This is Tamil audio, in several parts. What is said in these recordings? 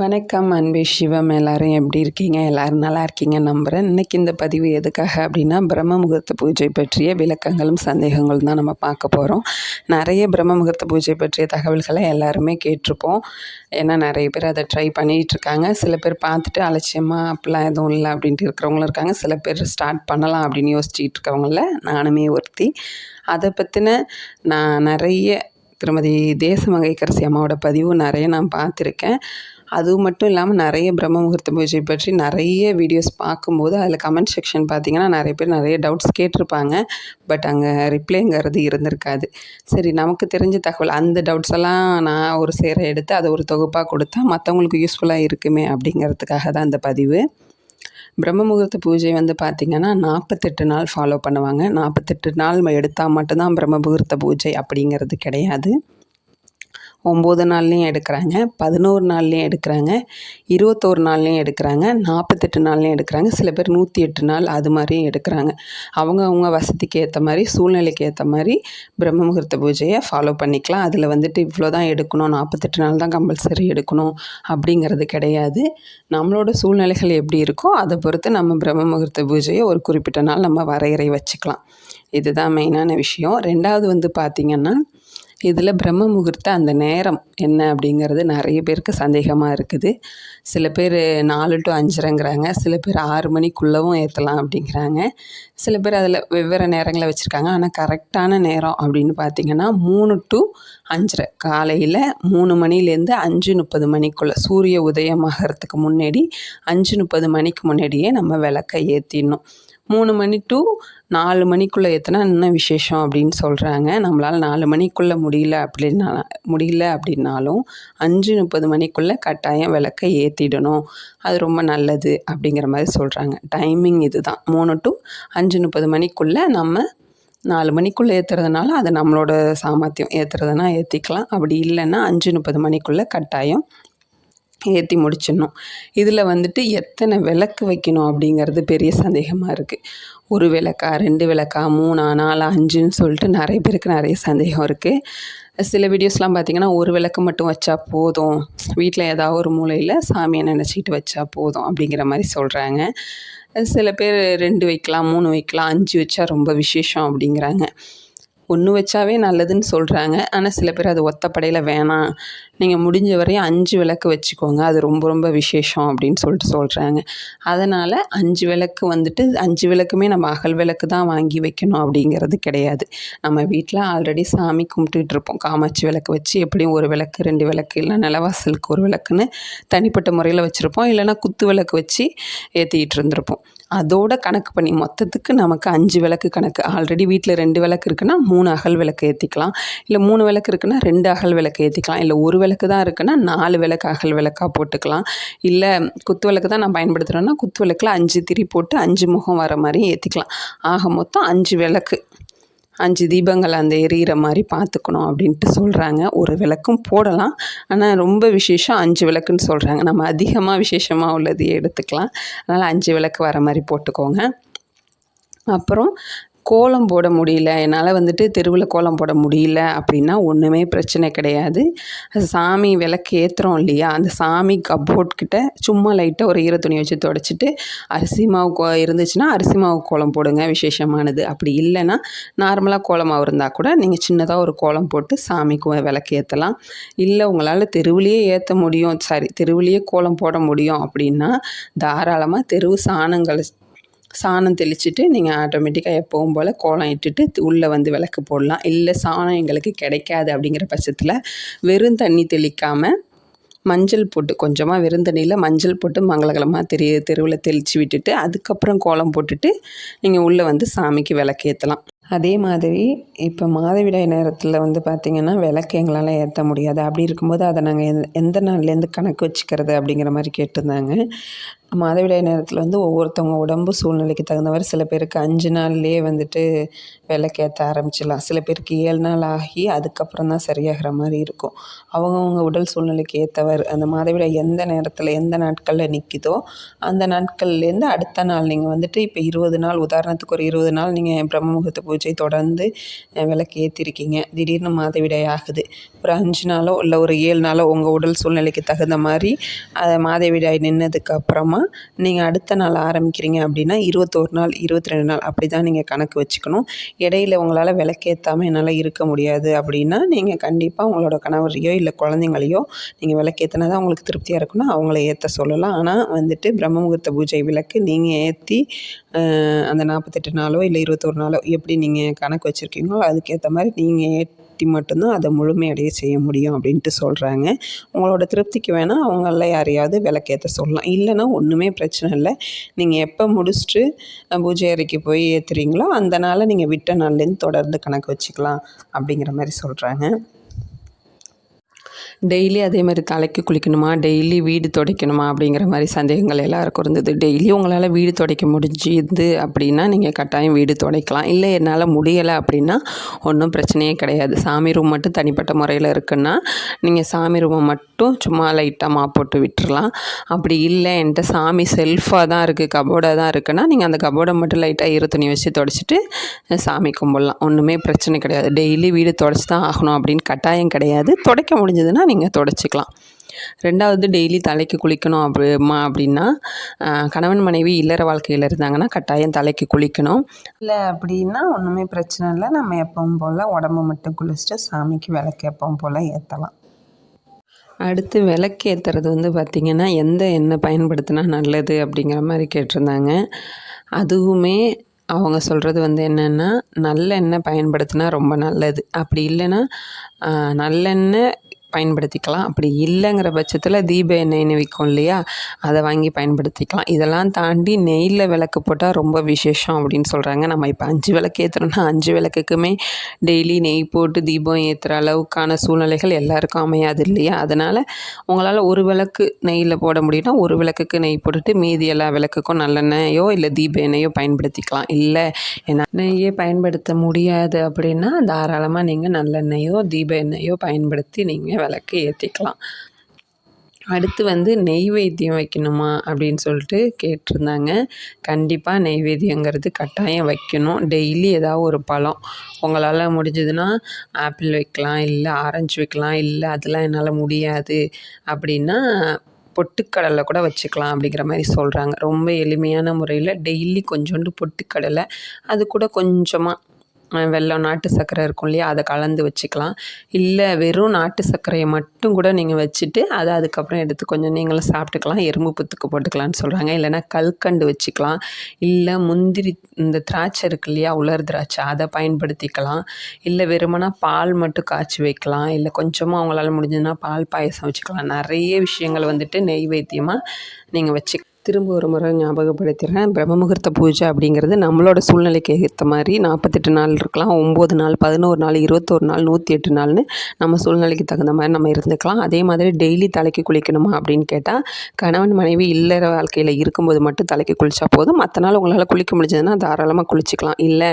வணக்கம் அன்பு சிவம். எல்லாரும் எப்படி இருக்கீங்க? எல்லாரும் நல்லா இருக்கீங்க நம்புகிறேன் இன்றைக்கி இந்த பதிவு எதுக்காக அப்படின்னா பிரம்ம முகூர்த்த பூஜை பற்றிய விளக்கங்களும் சந்தேகங்களும் தான் நம்ம பார்க்க போகிறோம் நிறைய பிரம்ம முகூர்த்த பூஜை பற்றிய தகவல்களை எல்லாருமே கேட்டிருப்போம். ஏன்னா நிறைய பேர் அதை ட்ரை பண்ணிகிட்டு இருக்காங்க. சில பேர் பார்த்துட்டு அலட்சியமாக அப்படிலாம் எதுவும் இல்லை அப்படின்ட்டு இருக்கிறவங்களும் இருக்காங்க. சில பேர் ஸ்டார்ட் பண்ணலாம் அப்படின்னு யோசிச்சுட்டு இருக்கவங்கள நானுமே ஒருத்தி. அதை பற்றின நான் நிறைய திருமதி தேசமங்கைக்கரசி அம்மாவோட பதிவு நிறைய நான் பார்த்துருக்கேன். அது மட்டும் இல்லாமல் நிறைய பிரம்ம முகூர்த்த பூஜை பற்றி நிறைய வீடியோஸ் பார்க்கும்போது அதில் கமெண்ட் செக்ஷன் பார்த்திங்கன்னா நிறைய பேர் நிறைய டவுட்ஸ் கேட்டிருப்பாங்க. பட் அங்கே ரிப்ளைங்கிறது இருந்திருக்காது. சரி நமக்கு தெரிஞ்ச தகவல் அந்த டவுட்ஸ் எல்லாம் நான் ஒரு சேர எடுத்து அதை ஒரு தொகுப்பாக கொடுத்தா மற்றவங்களுக்கு யூஸ்ஃபுல்லாக இருக்குமே அப்படிங்கிறதுக்காக தான் அந்த பதிவு. பிரம்ம முகூர்த்த பூஜை வந்து பார்த்திங்கன்னா நாற்பத்தெட்டு நாள் ஃபாலோ பண்ணுவாங்க. நாற்பத்தெட்டு நாள் எடுத்தால் மட்டும்தான் பிரம்ம முகூர்த்த பூஜை அப்படிங்கிறது கிடையாது. ஒம்பது நாள்லேயும் எடுக்கிறாங்க பதினோரு நாள்லேயும் எடுக்கிறாங்க இருபத்தோரு நாள்லேயும் எடுக்கிறாங்க நாற்பத்தெட்டு நாள்லேயும் எடுக்கிறாங்க சில பேர் நூற்றி எட்டு நாள் அது மாதிரியும் எடுக்கிறாங்க. அவங்கவுங்க வசதிக்கு ஏற்ற மாதிரி சூழ்நிலைக்கு ஏற்ற மாதிரி பிரம்ம முகூர்த்த பூஜையை ஃபாலோ பண்ணிக்கலாம். அதில் வந்துட்டு இவ்வளோ தான் எடுக்கணும் நாற்பத்தெட்டு நாள் தான் கம்பல்சரி எடுக்கணும் அப்படிங்கிறது கிடையாது. நம்மளோட சூழ்நிலைகள் எப்படி இருக்கோ அதை பொறுத்து நம்ம பிரம்ம முகூர்த்த பூஜையை ஒரு குறிப்பிட்ட நாள் நம்ம வரையறை வச்சுக்கலாம். இதுதான் மெயினான விஷயம். ரெண்டாவது வந்து பார்த்திங்கன்னா இதில் பிரம்ம முகூர்த்த அந்த நேரம் என்ன அப்படிங்கிறது நிறைய பேருக்கு சந்தேகமாக இருக்குது. சில பேர் நாலு டு அஞ்சரைங்கிறாங்க சில பேர் ஆறு மணிக்குள்ளவும் ஏற்றலாம் அப்படிங்கிறாங்க. சில பேர் அதில் வெவ்வேறு நேரங்களை வச்சுருக்காங்க. ஆனால் கரெக்டான நேரம் அப்படின்னு பார்த்திங்கன்னா மூணு டு அஞ்சரை காலையில் மூணு மணிலேருந்து அஞ்சு முப்பது மணிக்குள்ளே சூரிய உதயமாகறதுக்கு முன்னாடி அஞ்சு முப்பது மணிக்கு முன்னாடியே நம்ம விளக்கை ஏற்றிடணும். மூணு மணி டு நாலு மணிக்குள்ளே ஏற்றினா இன்னும் விசேஷம் அப்படின்னு சொல்கிறாங்க நம்மளால் நாலு மணிக்குள்ளே முடியல அப்படின்னா முடியல அப்படின்னாலும் அஞ்சு முப்பது மணிக்குள்ளே கட்டாயம் விளக்கை ஏற்றிடணும் அது ரொம்ப நல்லது அப்படிங்கிற மாதிரி சொல்கிறாங்க டைமிங் இது தான் மூணு டு அஞ்சு முப்பது மணிக்குள்ளே நம்ம நாலு மணிக்குள்ளே ஏற்றுறதுனால அது நம்மளோட சாமர்த்தியம். ஏற்றுறதுனா ஏற்றிக்கலாம் அப்படி இல்லைன்னா அஞ்சு முப்பது மணிக்குள்ளே கட்டாயம் ஏற்றி முடிச்சிடணும். இதில் வந்துட்டு எத்தனை விளக்கு வைக்கணும் அப்படிங்கிறது பெரிய சந்தேகமாக இருக்குது ஒரு விளக்கா ரெண்டு விளக்கா மூணா நாலா அஞ்சுன்னு சொல்லிட்டு நிறைய பேருக்கு நிறைய சந்தேகம் இருக்குது சில வீடியோஸ்லாம் பார்த்திங்கன்னா ஒரு விளக்கு மட்டும் வச்சா போதும். வீட்டில் ஏதாவது ஒரு மூலையில் சாமியை நினச்சிக்கிட்டு வச்சா போதும் அப்படிங்கிற மாதிரி சொல்கிறாங்க சில பேர் ரெண்டு வைக்கலாம் மூணு வைக்கலாம் அஞ்சு வச்சா ரொம்ப விசேஷம் அப்படிங்கிறாங்க. ஒன்று வச்சாவே நல்லதுன்னு சொல்கிறாங்க ஆனால் சில பேர் அது ஒத்தப்படையில் வேணாம். நீங்கள் முடிஞ்ச வரையும் அஞ்சு விளக்கு வச்சுக்கோங்க. அது ரொம்ப ரொம்ப விசேஷம் அப்படின்னு சொல்லிட்டு சொல்கிறாங்க அதனால் அஞ்சு விளக்கு வந்துட்டு அஞ்சு விளக்குமே நம்ம அகல் விளக்கு தான் வாங்கி வைக்கணும் அப்படிங்கிறது கிடையாது. நம்ம வீட்டில் ஆல்ரெடி சாமி கும்பிட்டுட்டு இருப்போம். காமாட்சி விளக்கு வச்சு எப்படியும் ஒரு விளக்கு ரெண்டு விளக்கு இல்லை நிலவாசலுக்கு ஒரு விளக்குன்னு தனிப்பட்ட முறையில் வச்சுருப்போம். இல்லைனா குத்து விளக்கு வச்சு ஏற்றிக்கிட்டு இருந்திருப்போம். அதோட கணக்கு பண்ணி மொத்தத்துக்கு நமக்கு அஞ்சு விளக்கு கணக்கு. ஆல்ரெடி வீட்டில் ரெண்டு விளக்கு இருக்குன்னா மூணு அகல் விளக்கு ஏற்றிக்கலாம் இல்லை மூணு விளக்கு இருக்குன்னா ரெண்டு அகல் விளக்கு ஏற்றிக்கலாம் இல்லை ஒரு விளக்கு தான் இருக்குன்னா நாலு விளக்கு அகல் விளக்காக போட்டுக்கலாம். இல்லை குத்து விளக்கு தான் நான் பயன்படுத்துகிறேன்னா குத்து விளக்கில் அஞ்சு திரி போட்டு அஞ்சு முகம் வர மாதிரி ஏற்றிக்கலாம் ஆக மொத்தம் அஞ்சு விளக்கு. அஞ்சு தீபங்கள் அந்த எரியிற மாதிரி பார்த்துக்கணும் அப்படின்ட்டு சொல்கிறாங்க ஒரு விளக்கும் போடலாம். ஆனால் ரொம்ப விசேஷம் அஞ்சு விளக்குன்னு சொல்கிறாங்க நம்ம அதிகமாக விசேஷமாக உள்ளது எடுத்துக்கலாம். அதனால் அஞ்சு விளக்கு வர மாதிரி போட்டுக்கோங்க. அப்புறம் கோலம் போட முடியல. என்னால் வந்துட்டு தெருவில் கோலம் போட முடியல அப்படின்னா ஒன்றுமே பிரச்சனை கிடையாது. சாமி விளக்கு ஏற்றுறோம் இல்லையா? அந்த சாமி கப்போர்ட்கிட்ட சும்மா லைட்டாக ஒரு ஈர துணி வச்சு தொடச்சிட்டு அரிசி மாவு கோ இருந்துச்சுன்னா அரிசி மாவு கோலம் போடுங்க விசேஷமானது. அப்படி இல்லைன்னா நார்மலாக கோலமாக இருந்தால் கூட நீங்கள் சின்னதாக ஒரு கோலம் போட்டு சாமிக்கு விளக்கு ஏற்றலாம் இல்லை உங்களால் தெருவிலேயே ஏற்ற முடியும். சாரி தெருவிலேயே கோலம் போட முடியும் அப்படின்னா தாராளமாக தெருவு சாணங்களை சாணம் தெளிச்சுட்டு நீங்கள் ஆட்டோமேட்டிக்காக எப்பவும் போல் கோலம் இட்டுட்டு உள்ளே வந்து விளக்கு போடலாம். இல்லை சாணம் எங்களுக்கு கிடைக்காது அப்படிங்கிற பட்சத்தில் வெறும் தண்ணி தெளிக்காமல் மஞ்சள் போட்டு கொஞ்சமாக வெறும் தண்ணியில் மஞ்சள் போட்டு மங்களகலமாக தெரிய தெருவில் தெளித்து விட்டுட்டு அதுக்கப்புறம் கோலம் போட்டுட்டு நீங்கள் உள்ளே வந்து சாமிக்கு விளக்கு ஏற்றலாம் அதே மாதிரி இப்போ மாதவிடாய் நேரத்தில் வந்து பார்த்திங்கன்னா விளக்கு எங்களால் ஏற்ற முடியாது. அப்படி இருக்கும்போது அதை நாங்கள் எந்த எந்த நாள்லேருந்து கணக்கு வச்சுக்கிறது அப்படிங்கிற மாதிரி கேட்டிருந்தாங்க. மாதவிடாய் நேரத்தில் வந்து ஒவ்வொருத்தவங்க உடம்பு சூழ்நிலைக்கு தகுந்த மாதிரி சில பேருக்கு அஞ்சு நாள்லேயே வந்துட்டு விளக்கேற்ற ஆரம்பிச்சிடலாம். சில பேருக்கு ஏழு நாள் ஆகி அதுக்கப்புறம் தான் சரியாகிற மாதிரி இருக்கும். அவங்கவுங்க உடல் சூழ்நிலைக்கு ஏற்றவர் அந்த மாதவிடாய் எந்த நேரத்தில் எந்த நாட்களில் நிற்கிதோ அந்த நாட்கள்லேருந்து அடுத்த நாள் நீங்கள் வந்துட்டு இப்போ இருபது நாள் உதாரணத்துக்கு ஒரு இருபது நாள் நீங்கள் பிரம்ம முகூர்த்த பூஜை தொடர்ந்து விளக்கு ஏற்றிருக்கீங்க திடீர்னு மாதவிடாய் ஆகுது. ஒரு அஞ்சு நாளோ இல்லை ஒரு ஏழு நாளோ உங்கள் உடல் சூழ்நிலைக்கு தகுந்த மாதிரி அதை மாதவிடாய் நின்றதுக்கு அப்புறமா நீங்கள் அடுத்த நாள் ஆரம்பிக்கிறீங்க அப்படின்னா இருபத்தோரு நாள் இருபத்தி ரெண்டு நாள் அப்படி தான் நீங்கள் கணக்கு வச்சுக்கணும். இடையில உங்களால் விளக்கேற்றாமல் என்னால் இருக்க முடியாது அப்படின்னா நீங்கள் கண்டிப்பாக உங்களோட கணவரையோ இல்லை குழந்தைங்களையோ நீங்கள் விளக்கேற்றினா தான் உங்களுக்கு திருப்தியாக இருக்குன்னா அவங்கள ஏற்ற சொல்லலாம். ஆனால் வந்துட்டு பிரம்ம முகூர்த்த பூஜை விளக்கு நீங்கள் ஏற்றி அந்த நாற்பத்தெட்டு நாளோ இல்லை இருபத்தோரு நாளோ எப்படி நீங்கள் கணக்கு வச்சுருக்கீங்களோ அதுக்கேற்ற மாதிரி நீங்கள் சக்தி மட்டும்தான் அதை முழுமையடைய செய்ய முடியும் அப்படின்ட்டு சொல்கிறாங்க உங்களோட திருப்திக்கு வேணால் அவங்கள யாரையாவது விளக்கேற்ற சொல்லலாம். இல்லைன்னா ஒன்றுமே பிரச்சனை இல்லை. நீங்கள் எப்போ முடிச்சுட்டு பூஜை அறைக்கு போய் ஏற்றுறீங்களோ அந்த நாளை நீங்கள் விட்ட நாள்லேருந்து தொடர்ந்து கணக்கு வச்சுக்கலாம் அப்படிங்கிற மாதிரி சொல்கிறாங்க டெய்லி அதே மாதிரி தலைக்கு குளிக்கணுமா? டெய்லி வீடு துடைக்கணுமா? அப்படிங்கிற மாதிரி சந்தேகங்கள் எல்லாருக்கும் இருந்தது. டெய்லி உங்களால் வீடு துடைக்க முடிஞ்சுது அப்படின்னா நீங்கள் கட்டாயம் வீடு துடைக்கலாம். இல்லை என்னால் முடியலை அப்படின்னா ஒன்றும் பிரச்சனையே கிடையாது. சாமி ரூம் மட்டும் தனிப்பட்ட முறையில் இருக்குன்னா நீங்கள் சாமி ரூமை மட்டும் சும்மா லைட்டாக மா போட்டு விட்டுறலாம். அப்படி இல்லை என்கிட்ட சாமி செல்ஃபாக தான் இருக்குது கபோர்டாக தான் இருக்குன்னா நீங்கள் அந்த கபோர்டை மட்டும் லைட்டாக ஈர துணி வச்சு துடைச்சிட்டு சாமி கும்பிட்லாம். ஒன்றுமே பிரச்சனை கிடையாது. டெய்லி வீடு துடைச்சி தான் ஆகணும் அப்படின்னு கட்டாயம் கிடையாது. துடைக்க முடிஞ்சதுன்னா நீங்கள் தொடச்சிக்கலாம். ரெண்டாவது டெய்லி தலைக்கு குளிக்கணும் அப்படிமா அப்படின்னா கணவன் மனைவி இல்லற வாழ்க்கையில் இருந்தாங்கன்னா கட்டாயம் தலைக்கு குளிக்கணும். இல்லை அப்படின்னா ஒன்றுமே பிரச்சனை இல்லை. நம்ம எப்பவும் போல் உடம்பு மட்டும் குளிச்சுட்டு சாமிக்கு விளக்கு எப்பவும் போல் ஏற்றலாம் அடுத்து விளக்கு ஏற்றுறது வந்து பார்த்திங்கன்னா எந்த எண்ணெய் பயன்படுத்தினா நல்லது அப்படிங்கிற மாதிரி கேட்டிருந்தாங்க. அதுவுமே அவங்க சொல்கிறது வந்து என்னென்னா நல்லெண்ணெய் பயன்படுத்தினா ரொம்ப நல்லது. அப்படி இல்லைன்னா நல்லெண்ணெய் பயன்படுத்திக்கலாம். அப்படி இல்லைங்கிற பட்சத்தில் தீப எண்ணெய்னு விற்கும் இல்லையா? அதை வாங்கி பயன்படுத்திக்கலாம். இதெல்லாம் தாண்டி நெய்யில் விளக்கு போட்டால் ரொம்ப விசேஷம் அப்படின்னு சொல்கிறாங்க நம்ம இப்போ அஞ்சு விளக்கு ஏற்றுறோம்னா அஞ்சு விளக்குக்குமே டெய்லி நெய் போட்டு தீபம் ஏற்றுற அளவுக்கான சூழ்நிலைகள் எல்லாருக்கும் அமையாது இல்லையா? அதனால் உங்களால் ஒரு விளக்கு நெய்யில் போட முடியும்னா ஒரு விளக்குக்கு நெய் போட்டுட்டு மீதி எல்லா விளக்குக்கும் நல்லெண்ணெயோ இல்லை தீப எண்ணெயோ பயன்படுத்திக்கலாம். இல்லை ஏன்னா நெய்யே பயன்படுத்த முடியாது அப்படின்னா தாராளமாக நீங்கள் நல்லெண்ணெயோ தீப எண்ணெயோ பயன்படுத்தி நீங்கள் விளக்கு ஏற்றிக்கலாம் அடுத்து வந்து நெய்வேத்தியம் வைக்கணுமா அப்படின்னு சொல்லிட்டு கேட்டிருந்தாங்க. கண்டிப்பாக நெய்வேத்தியங்கிறது கட்டாயம் வைக்கணும். டெய்லி ஏதாவது ஒரு பழம். உங்களால் முடிஞ்சதுன்னா ஆப்பிள் வைக்கலாம் இல்லை ஆரஞ்சு வைக்கலாம் இல்லை அதெல்லாம் என்னால் முடியாது அப்படின்னா பொட்டுக்கடலை கூட வச்சுக்கலாம் அப்படிங்கிற மாதிரி சொல்கிறாங்க ரொம்ப எளிமையான முறையில் டெய்லி கொஞ்சோண்டு பொட்டுக்கடலை. அது கூட கொஞ்சமாக வெள்ளம் நாட்டு சர்க்கரை இருக்கும் இல்லையா? அதை கலந்து வச்சுக்கலாம். இல்லை வெறும் நாட்டு சர்க்கரையை மட்டும் கூட நீங்கள் வச்சுட்டு அதை அதுக்கப்புறம் எடுத்து கொஞ்சம் நீங்களும் சாப்பிட்டுக்கலாம். எறும்பு புத்துக்கு போட்டுக்கலாம்னு சொல்கிறாங்க இல்லைனா கல்கண்டு வச்சுக்கலாம். இல்லை முந்திரி இந்த திராட்சை இருக்கு இல்லையா? உலர் திராட்சை அதை பயன்படுத்திக்கலாம். இல்லை வெறுமனா பால் மட்டும் காய்ச்சி வைக்கலாம். இல்லை கொஞ்சமாக அவங்களால முடிஞ்சதுன்னா பால் பாயசம் வச்சுக்கலாம். நிறைய விஷயங்கள் வந்துட்டு நெய்வேத்தியமாக நீங்கள் வச்சு திரும்ப ஒரு முறை ஞாபகப்படுத்திடுறேன். பிரம்ம முகூர்த்த பூஜை அப்படிங்கிறது நம்மளோட சூழ்நிலைக்கு ஏற்ற மாதிரி நாற்பத்தெட்டு நாள் இருக்கலாம் ஒம்பது நாள் பதினோரு நாள் இருபத்தோரு நாள் நூற்றி எட்டு நாள்னு நம்ம சூழ்நிலைக்கு தகுந்த மாதிரி நம்ம இருந்துக்கலாம். அதே மாதிரி டெய்லி தலைக்கு குளிக்கணுமா அப்படின்னு கேட்டால் கணவன் மனைவி இல்லற வாழ்க்கையில் இருக்கும்போது மட்டும் தலைக்கு குளித்தா போதும். மற்ற நாள் உங்களால் குளிக்க முடிஞ்சதுன்னா தாராளமாக குளிச்சிக்கலாம். இல்லை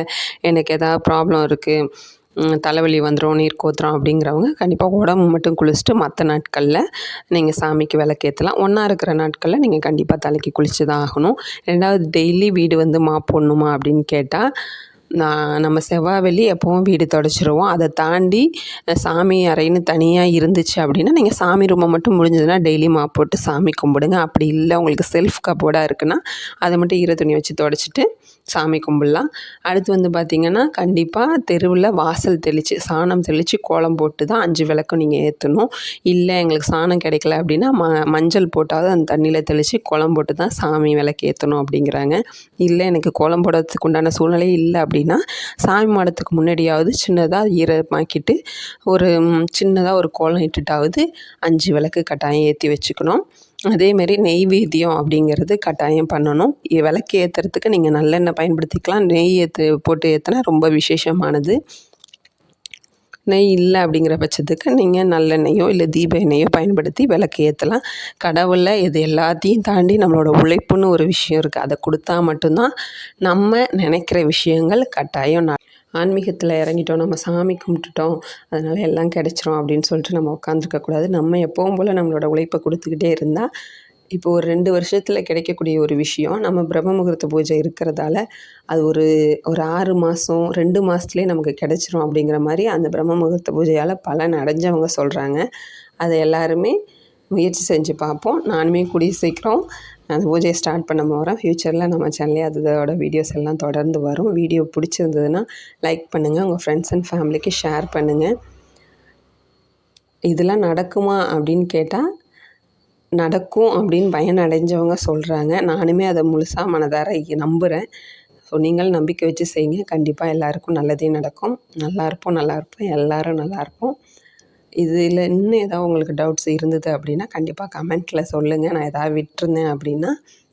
எனக்கு எதாவது ப்ராப்ளம் இருக்குது தலைவலி வந்துடும் நீர் கோத்துறோம் அப்படிங்கிறவங்க கண்டிப்பாக உடம்பு மட்டும் குளிச்சுட்டு மற்ற நாட்களில் நீங்கள் சாமிக்கு விளக்கேற்றலாம் ஒன்றா இருக்கிற நாட்களில் நீங்கள் கண்டிப்பாக தலைக்கு குளித்து தான் ஆகணும். ரெண்டாவது டெய்லி வீடு வந்து மாப்போடணுமா அப்படின்னு கேட்டால் நான் நம்ம செவ்வாய் வெள்ளி எப்போவும் வீடு தொடச்சிருவோம். அதை தாண்டி சாமி அறைன்னு தனியாக இருந்துச்சு அப்படின்னா நீங்கள் சாமி ரூமை மட்டும் முடிஞ்சதுன்னா டெய்லி மாப் போட்டு சாமி கும்பிடுங்க. அப்படி இல்லை உங்களுக்கு செல்ஃப் கப்போர்டாக இருக்குன்னா அதை மட்டும் ஈர துணி வச்சு தொடச்சிட்டு சாமி கும்பிடலாம். அடுத்து வந்து பார்த்திங்கன்னா கண்டிப்பாக தெருவில் வாசல் தெளித்து சாணம் தெளித்து கோலம் போட்டு தான் அஞ்சு விளக்கும் நீங்கள் ஏற்றணும் இல்லை எங்களுக்கு சாணம் கிடைக்கல அப்படின்னா ம மஞ்சள் போட்டாவது அந்த தண்ணியில் தெளித்து கோலம் போட்டு தான் சாமி விளக்கு ஏற்றணும் அப்படிங்கிறாங்க. இல்லை எனக்கு கோலம் போடுறதுக்கு உண்டான சூழ்நிலை இல்லை அப்படின்னா சாமி மாடத்துக்கு முன்னாடியாவது சின்னதாக ஈரமாக்கிட்டு ஒரு சின்னதாக ஒரு கோலம் இட்டுட்டாவது அஞ்சு விளக்கு கட்டாயம் ஏற்றி வச்சுக்கணும். அதேமாரி நெய்வேத்தியம் அப்படிங்கிறது கட்டாயம் பண்ணணும். விளக்கு ஏற்றுறதுக்கு நீங்கள் நல்லெண்ணெய் பயன்படுத்திக்கலாம். நெய் ஏற்று போட்டு ஏற்றினா ரொம்ப விசேஷமானது. நெய் இல்லை அப்படிங்கிற பட்சத்துக்கு நீங்கள் நல்லெண்ணெயோ இல்லை தீப எண்ணெயோ பயன்படுத்தி விளக்கு ஏற்றலாம் கடவுளில் இது எல்லாத்தையும் தாண்டி நம்மளோட உழைப்புன்னு ஒரு விஷயம் இருக்குது அதை கொடுத்தா மட்டும்தான் நம்ம நினைக்கிற விஷயங்கள் கட்டாயம் நான் ஆன்மீகத்தில் இறங்கிட்டோம் நம்ம சாமி கும்பிட்டுட்டோம் அதனால் எல்லாம் கிடச்சிரும் அப்படின்னு சொல்லிட்டு நம்ம உட்காந்துருக்கக்கூடாது நம்ம எப்பவும் போல் நம்மளோட உழைப்பை கொடுத்துக்கிட்டே இருந்தால் இப்போ ஒரு ரெண்டு வருஷத்தில் கிடைக்கக்கூடிய ஒரு விஷயம் நம்ம பிரம்ம முகூர்த்த பூஜை இருக்கிறதால அது ஒரு ஒரு ஆறு மாதம் ரெண்டு மாதத்துலேயே நமக்கு கிடச்சிரும் அப்படிங்கிற மாதிரி அந்த பிரம்ம முகூர்த்த பூஜையால் பலன் அடைஞ்சவங்க சொல்கிறாங்க அதை எல்லாருமே முயற்சி செஞ்சு பார்ப்போம். நானுமே கூடிய சீக்கிரம் அந்த பூஜையை ஸ்டார்ட் பண்ண போகிறேன் ஃப்யூச்சரில் நம்ம சேனல்லே அதோட வீடியோஸ் எல்லாம் தொடர்ந்து வரும். வீடியோ பிடிச்சிருந்ததுன்னா லைக் பண்ணுங்கள் உங்கள் ஃப்ரெண்ட்ஸ் அண்ட் ஃபேமிலிக்கு ஷேர் பண்ணுங்கள் இதெல்லாம் நடக்குமா அப்படின்னு கேட்டால் நடக்கும் அப்படின்னு பயனடைஞ்சவங்க சொல்கிறாங்க நானுமே அதை முழுசாக மனதார நம்புகிறேன் ஸோ நீங்களும் நம்பிக்கை வச்சு செய்யுங்க. கண்டிப்பாக எல்லாருக்கும் நல்லதே நடக்கும். நல்லா இருப்போம் நல்லா இருப்போம். எல்லோரும் நல்லா இருப்போம். இதில் இன்னும் ஏதாவது உங்களுக்கு டவுட்ஸ் இருந்தது அப்படின்னா கண்டிப்பாக கமெண்ட்டில் சொல்லுங்கள் நான் எதாவது விட்டுருந்தேன் அப்படின்னா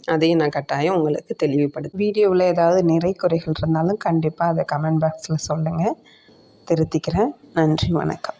அதையும் நான் கட்டாயம் உங்களுக்கு தெளிவுபடுது வீடியோவில் ஏதாவது நிறை குறைகள் இருந்தாலும் கண்டிப்பாக அதை கமெண்ட் பாக்ஸில் சொல்லுங்கள் திருத்திக்கிறேன். நன்றி வணக்கம்.